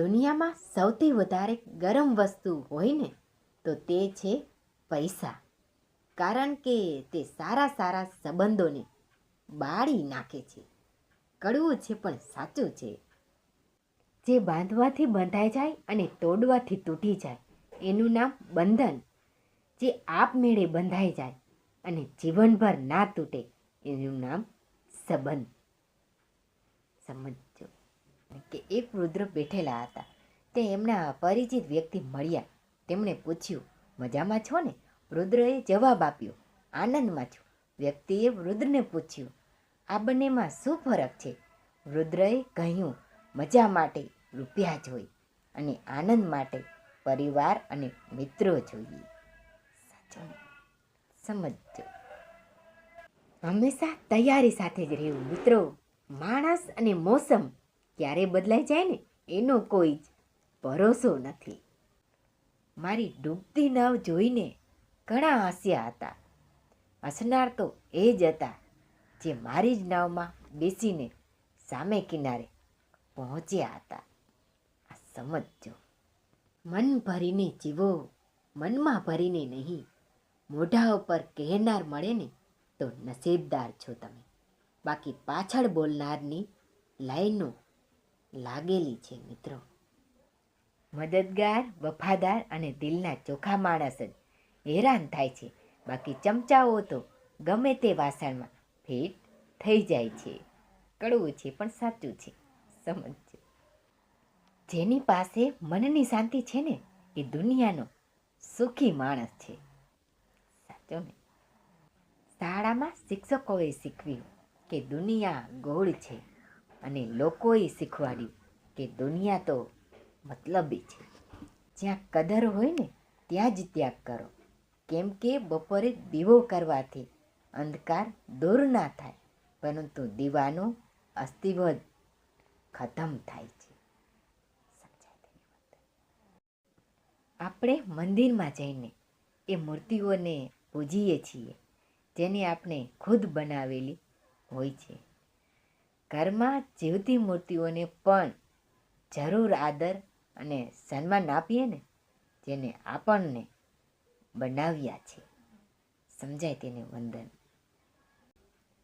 દુનિયામાં સૌથી વધારે ગરમ વસ્તુ હોય ને, તો તે છે પૈસા. કારણ કે તે સારા સારા સંબંધોને બાળી નાખે છે. કડવું છે પણ સાચું છે. જે બાંધવાથી બંધાઈ જાય અને તોડવાથી તૂટી જાય, એનું નામ બંધન. જે આપમેળે બંધાઈ જાય અને જીવનભર ના તૂટે, એનું નામ સંબંધ. સમજો કે એક વૃદ્ધ બેઠેલા હતા. તે એમના પરિચિત વ્યક્તિ મળ્યા. તેમણે પૂછ્યું, મજામાં છો ને? વૃદ્ધએ જવાબ આપ્યો, આનંદમાં છું. વ્યક્તિએ વૃદ્ધને પૂછ્યું, આ બંનેમાં શું ફરક છે? વૃદ્ધએ કહ્યું, મજા માટે રૂપિયા જોઈ અને આનંદ માટે પરિવાર અને મિત્રો જોઈએ. સાચો સમજો. હંમેશા તૈયારી સાથે જ રહેવું, મિત્રો. માણસ અને મોસમ ક્યારે બદલાઈ જાય ને, એનો કોઈ જ ભરોસો નથી. મારી ડૂબતી નાવ જોઈને ઘણા હસ્યા હતા. હસનાર તો એ જ હતા, જે મારી જ નાવમાં બેસીને સામે કિનારે પહોંચ્યા હતા. આ સમજજો મન ભરીને જીવો, મનમાં ભરીને નહીં. મોઢા ઉપર કહેનાર મળે ને, તો નસીબદાર છો તમે. બાકી પાછળ બોલનારની લાઈનો લાગેલી છે, મિત્રો. મદદગાર, વફાદાર અને દિલના ચોખ્ખા માણસ જ હેરાન થાય છે. બાકી ચમચાઓ તો ગમે તે વાસણમાં ફિટ થઈ જાય છે. કડવું છે, પણ સાચું છે. સમજજો જેની પાસે મનની શાંતિ છે ને, એ દુનિયાનો સુખી માણસ છે. સાચો ને? શાળામાં શિક્ષકોએ શીખવ્યું કે દુનિયા ગોળ છે. અને લોકોએ શીખવાડ્યું કે દુનિયા તો મતલબી છે. જ્યાં કદર હોય ને, ત્યાં જ ત્યાગ કરો. કેમ કે બપોરે દીવો કરવાથી અંધકાર દૂર ના થાય, પરંતુ દીવાનો અસ્તિત્વ ખતમ થાય છે. આપણે મંદિરમાં જઈને એ મૂર્તિઓને પૂજીએ છીએ, જેને આપણે ખુદ બનાવેલી હોય છે. ઘરમાં જીવતી મૂર્તિઓને પણ જરૂર આદર અને સન્માન આપીએ ને, જેને આપણને બનાવ્યા છે. સમજાય તેને વંદન.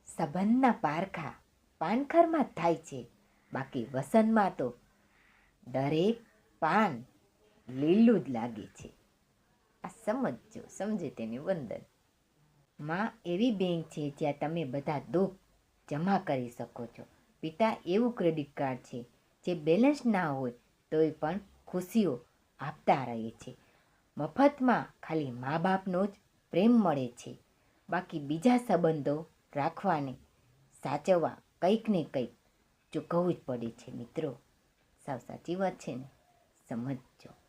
સંબંધના પારખા પાનખરમાં થાય છે. બાકી વસંતમાં તો દરેક પાન લીલું જ લાગે છે. આ સમજજો, સમજે તેને વંદન. માં એવી બેંક છે જ્યાં તમે બધા દુઃખ જમા કરી શકો છો. પિતા એવું ક્રેડિટ કાર્ડ છે, જે બેલેન્સ ના હોય તોય પણ ખુશીઓ આપતા રહે છે. મફતમાં ખાલી મા બાપનો જ પ્રેમ મળે છે. બાકી બીજા સંબંધો રાખવાને સાચવવા કંઈક ને કંઈક ચૂકવવું જ પડે છે મિત્રો. સાવ સાચી વાત છે ને? સમજજો.